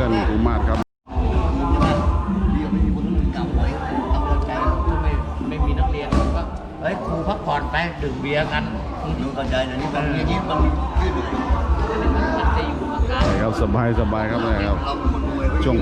พื่อนอุมาศครับไม่มีนักเรียนก็เฮ้ยครูพักผ่อนไปดื่มเบียร์กันดูเข้าใจนะนี่มันอย่างนี้มันมันจะอยู่อาการครับสบายสบายครับนะครับช่วง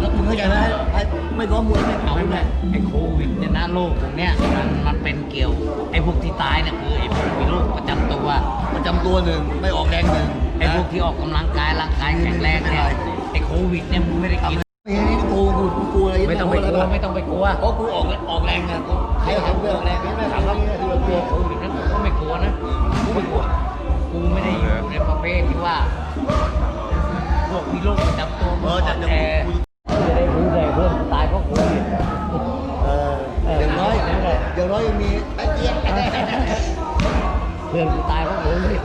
แล้วมึงเข้าใจไหมไอ้ไม่ร้อมวยไม่เผาเลยไอ้โควิดเนี่ยนะโรคตรงเนี้ยมันมันเป็นเกี่ยวไอ้พวกที่ตายเนี่ยคือไอ้พวกมีโรคประจำตัวประจำตัวหนึ่งไม่ออกแรงหนึ่งไอ้ พวกที่ออกกำลังกายร่างกายแข็งแรงเนี่ยไอ้โควิดเนี่ยมึงไม่ได้กิน ไม่เห็นนี่กูกูกูกลัวอะไรไม่ต้องไปกลัวไม่ต้องไปกลัวเพราะกูออกออกแรงไงกูใครทำไม่ออกแรงไม่ทำแล้วนี่คือกลัวโควิดนะกูก็ไม่กลัวนะกูไม่กลัวกูไม่ได้อยู่ในประเภทที่ว่าพวกมีโรคประจำตัวเออจะจะแต่จะได้รู้เลยเพื่อนตายเพราะโควิดเอออย่างน้อยอย่างน้อยยังมีไอ้เจี๊ยบเพื่อนกูตายเพราะโควิด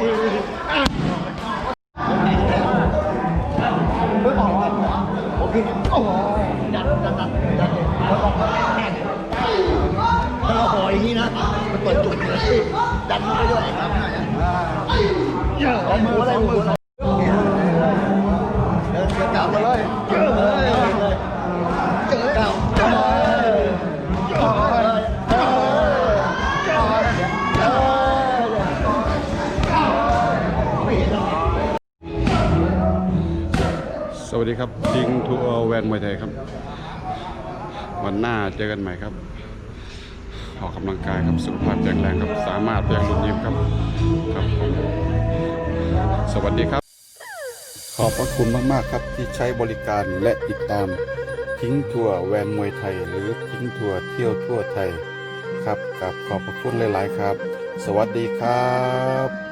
เปิดจุดเลยดันไปด้วยครับเยอะเอามืออะไรมืออะไรเดินเดินกลับมาเลย สวัสดีครับทิงทัวร์แวนมวยไทยครับ วันหน้าเจอกันใหม่ครับออกกำลังกายครับสุขภาพแข็งแรงครับสามารถเพียงรุ่นยิ้มครับครับผมสวัสดีครับ ขอบพระคุณมากๆครับที่ใช้บริการและติดตามทิ้งทัวร์แวนมวยไทย หรือทิ้งทัวร์เที่ยวทั่วไทยครับกับขอบพระคุณหลาย ๆ ครับ สวัสดีครับ